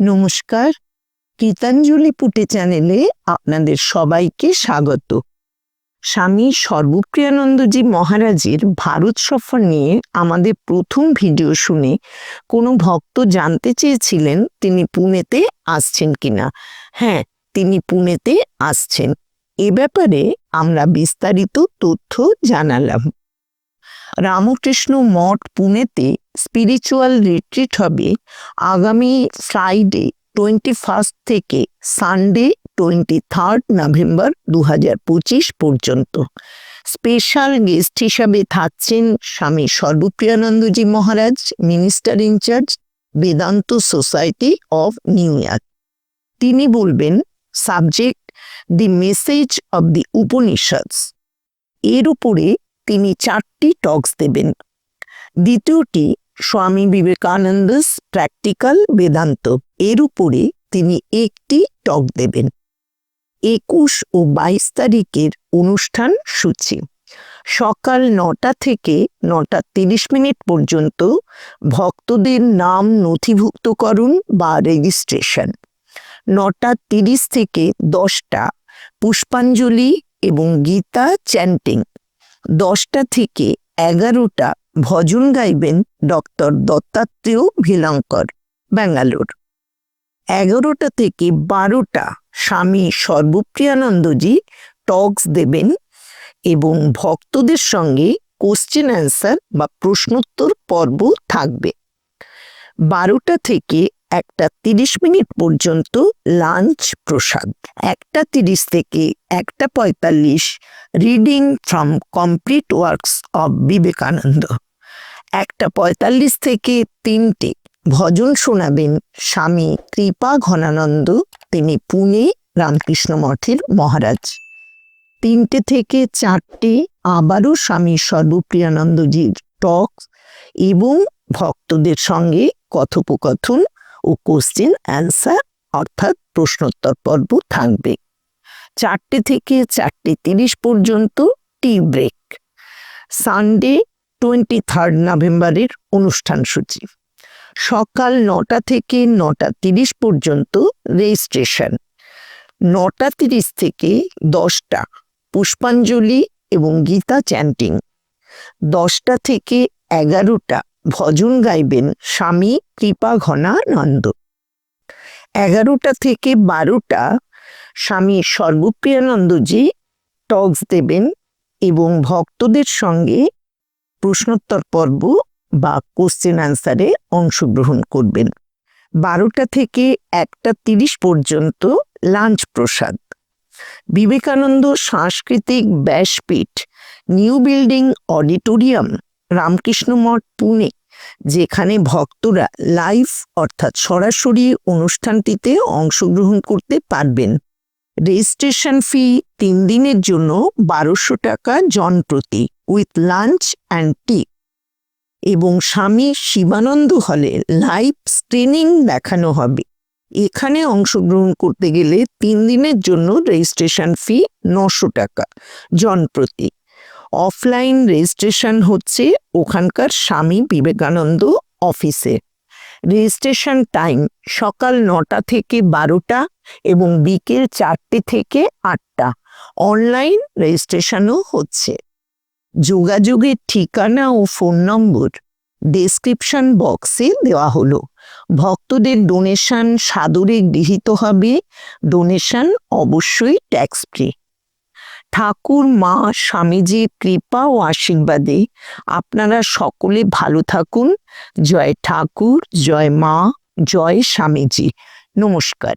নমস্কার। গীতাঞ্জলি পুটে চ্যানেলে আপনাদের সবাইকে স্বাগত। স্বামী সর্বপ্রিয়ানন্দজি মহারাজের ভারত সফর নিয়ে আমাদের প্রথম ভিডিও শুনে কোনো ভক্ত জানতে চেয়েছিলেন তিনি পুনেতে আসছেন কিনা? হ্যাঁ তিনি পুনেতে আসছেন। এ ব্যাপারে আমরা বিস্তারিত তথ্য জানালাম। রামকৃষ্ণ মঠ পুনেতে স্পিরিচুয়াল রিট্রিট হবে আগামী ফ্রাইডে টোয়েন্টি ফার্স্ট থেকে সানডে টোয়েন্টি থার্ড নভেম্বর দু হাজার পঁচিশ পর্যন্ত। স্পেশাল গেস্ট হিসাবে থাকছেন Swami Sarvapriyanandaji Maharaj minister in charge Vedanta Society of New York তিনি বলবেন subject the message of the Upanishads এর উপরে তিনি চারটি টক্স দেবেন। দ্বিতীয়টি স্বামী বিবেকানন্দস প্র্যাকটিক্যাল বেদান্ত। এর উপরে তিনি একটি টক দেবেন। একুশ ও বাইশ তারিখের অনুষ্ঠান সূচি। সকাল নটা থেকে নটা তিরিশ মিনিট পর্যন্ত ভক্তদের নাম নথিভুক্তকরণ বা রেজিস্ট্রেশন নটা তিরিশ থেকে দশটা পুষ্পাঞ্জলি এবং গীতা চ্যান্টিং দশটা থেকে এগারোটা ভজন গাইবেন ডক্টর দত্তাত্রেয় ভিলঙ্কর, ব্যাঙ্গালোর। এগারোটা থেকে বারোটা স্বামী সর্বপ্রিয়ানন্দজি টক্স দেবেন এবং ভক্তদের সঙ্গে কোশ্চেন অ্যান্সার বা প্রশ্নোত্তর পর্ব থাকবে। বারোটা থেকে একটা তিরিশ মিনিট পর্যন্ত লাঞ্চ প্রসাদ। একটা তিরিশ থেকে একটা পঁয়তাল্লিশ reading from complete works of Vivekananda. একটা পঁয়তাল্লিশ থেকে তিনটে ভজন শোনাবেন স্বামী কৃপা ঘনানন্দ, তিনি পুনে রামকৃষ্ণ মঠের মহারাজ। তিনটে থেকে চারটে আবারও স্বামী সর্বপ্রিয়ানন্দজির টক এবং ভক্তদের সঙ্গে কথোপকথন ও কোশ্চেন অ্যান্সার অর্থাৎ প্রশ্নোত্তর পর্ব থাকবে। চারটে থেকে চারটে তিরিশ পর্যন্ত tea break Sunday twenty third নভেম্বরের অনুষ্ঠান সূচি। সকাল নটা থেকে নটা তিরিশ পর্যন্ত রেজিস্ট্রেশন নটা তিরিশ থেকে দশটা পুষ্পাঞ্জলি এবং গীতা চ্যান্টিং দশটা থেকে এগারোটা ভজন গাইবেন স্বামী কৃপা ঘনানন্দ এগারোটা থেকে বারোটা স্বামী সর্বপ্রিয়ানন্দজি টক্স দেবেন এবং ভক্তদের সঙ্গে প্রশ্নোত্তর পর্ব বা কোশ্চেন অ্যান্সারে অংশগ্রহণ করবেন। বারোটা থেকে একটা তিরিশ পর্যন্ত লাঞ্চ প্রসাদ। বিবেকানন্দ সাংস্কৃতিক Vyaspeeth, new building auditorium, Ramakrishna Math, Pune, যেখানে ভক্তরা লাইভ অর্থাৎ সরাসরি অনুষ্ঠানটিতে অংশগ্রহণ করতে পারবেন। রেজিস্ট্রেশন ফি তিন দিনের জন্য বারোশো টাকা জন প্রতি উইথ লাঞ্চ অ্যান্ড টি এবং স্বামী শিবানন্দ হলে লাইভ স্ক্রিনিং দেখানো হবে। এখানে অংশগ্রহণ করতে গেলে তিন দিনের জন্য রেজিস্ট্রেশন ফি নশো টাকা জন প্রতি। অফলাইন রেজিস্ট্রেশন হচ্ছে ওখানকার স্বামী বিবেকানন্দ অফিসে। রেজিস্ট্রেশন টাইম সকাল নটা থেকে বারোটা এবং বিকেল চারটে থেকে আটটা। অনলাইন রেজিস্ট্রেশনও হচ্ছে। যোগাযোগের ঠিকানা ও ফোন নম্বর ডেসক্রিপশন বক্সে দেওয়া হলো। ভক্তদের ডোনেশন সাদরে গৃহীত হবে। ডোনেশন অবশ্যই ট্যাক্স ফ্রি। ঠাকুর, মা, স্বামীজির কৃপা ও আশীর্বাদে আপনারা সকলে ভালো থাকুন। জয় ঠাকুর, জয় মা, জয় স্বামীজি। নমস্কার।